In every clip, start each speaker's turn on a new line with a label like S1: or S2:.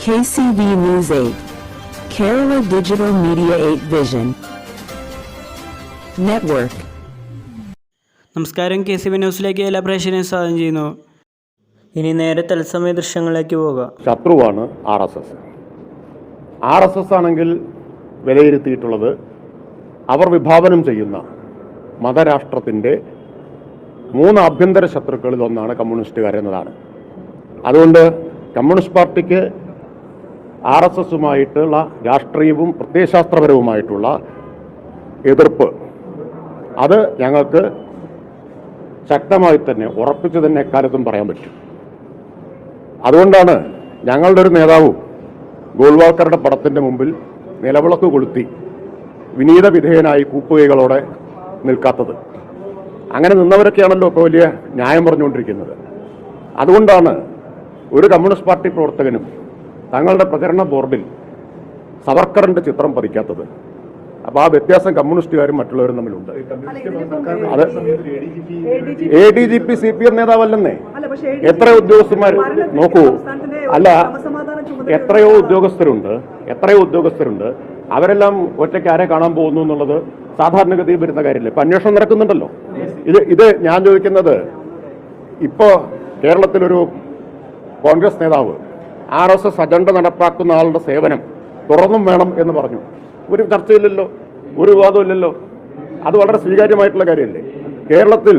S1: KCV News 8. Kerala Digital Media 8 Vision. Network.
S2: നമസ്കാരം K C V ന്യൂസിലേക്ക് എല്ലാ പ്രേക്ഷകരെയും സ്വാഗതം ചെയ്യുന്നു ഇനി നേരെ തത്സമയ ദൃശ്യങ്ങളിലേക്ക് പോകാം
S3: ശത്രുവാണ് R S S R S S ആണെങ്കിൽ വിലയിരുത്തിയിട്ടുള്ളത് അവർ വിഭാവനം ചെയ്യുന്ന മതരാഷ്ട്രത്തിന്റെ മൂന്ന് ആഭ്യന്തര ശത്രുക്കളിൽ ഒന്നാണ് കമ്മ്യൂണിസ്റ്റുകാരെന്നതാണ് അതുകൊണ്ട് കമ്മ്യൂണിസ്റ്റ് പാർട്ടിക്ക് ആർ എസ് എസുമായിട്ടുള്ള രാഷ്ട്രീയവും പ്രത്യയശാസ്ത്രപരവുമായിട്ടുള്ള എതിർപ്പ്. അത് ഞങ്ങൾക്ക് ശക്തമായി തന്നെ ഉറപ്പിച്ച് തന്നെ എക്കാലത്തും പറയാൻ പറ്റും. അതുകൊണ്ടാണ് ഞങ്ങളുടെ ഒരു നേതാവും ഗോൾവാൾക്കറുടെ പടത്തിന്റെ മുമ്പിൽ നിലവിളക്ക് കൊളുത്തി വിനീത വിധേയനായി കൂപ്പുകൈകളോടെ നിൽക്കാത്തത്. അങ്ങനെ നിന്നവരൊക്കെയാണല്ലോ ഇപ്പോൾ വലിയ ന്യായം പറഞ്ഞുകൊണ്ടിരിക്കുന്നത്. അതുകൊണ്ടാണ് ഒരു കമ്മ്യൂണിസ്റ്റ് പാർട്ടി പ്രവർത്തകനും തങ്ങളുടെ പ്രചരണ ബോർഡിൽ സവർക്കറിന്റെ ചിത്രം പതിക്കാത്തത്. അപ്പൊ ആ വ്യത്യാസം കമ്മ്യൂണിസ്റ്റുകാരും മറ്റുള്ളവരും തമ്മിലുണ്ട്. അത്. A D G P C P M നേതാവല്ലെന്നേ? എത്ര ഉദ്യോഗസ്ഥന്മാർ നോക്കൂ. അല്ല എത്രയോ ഉദ്യോഗസ്ഥരുണ്ട്. എത്രയോ ഉദ്യോഗസ്ഥരുണ്ട്. അവരെല്ലാം ഒറ്റയ്ക്ക് ആരെ കാണാൻ പോകുന്നു എന്നുള്ളത് സാധാരണഗതിയിൽ വരുന്ന കാര്യമില്ല? ഇപ്പൊ അന്വേഷണം നടക്കുന്നുണ്ടല്ലോ. ഇത് ഇത് ഞാൻ ചോദിക്കുന്നത് ഇപ്പോ കേരളത്തിലൊരു കോൺഗ്രസ് നേതാവ് ആർ എസ് എസ് അജണ്ട നടപ്പാക്കുന്ന ആളുടെ സേവനം തുറന്നും വേണം എന്ന് പറഞ്ഞു. ഒരു ചർച്ചയില്ലല്ലോ ഒരു വിവാദമില്ലല്ലോ അത് വളരെ സ്വീകാര്യമായിട്ടുള്ള കാര്യമല്ലേ? കേരളത്തിൽ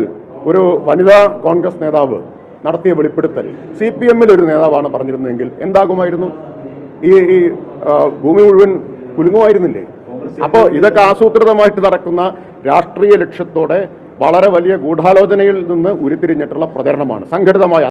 S3: ഒരു വനിതാ കോൺഗ്രസ് നേതാവ് നടത്തിയ വെളിപ്പെടുത്തൽ സി പി എമ്മിൽ ഒരു നേതാവാണ് പറഞ്ഞിരുന്നതെങ്കിൽ എന്താകുമായിരുന്നു? ഈ ഈ ഭൂമി മുഴുവൻ കുലുങ്ങുമായിരുന്നില്ലേ? അപ്പോൾ ഇതൊക്കെ ആസൂത്രിതമായിട്ട് നടക്കുന്ന രാഷ്ട്രീയ ലക്ഷ്യത്തോടെ വളരെ വലിയ ഗൂഢാലോചനയിൽ നിന്ന് ഉരുത്തിരിഞ്ഞിട്ടുള്ള പ്രചരണമാണ് സംഘടിതമായ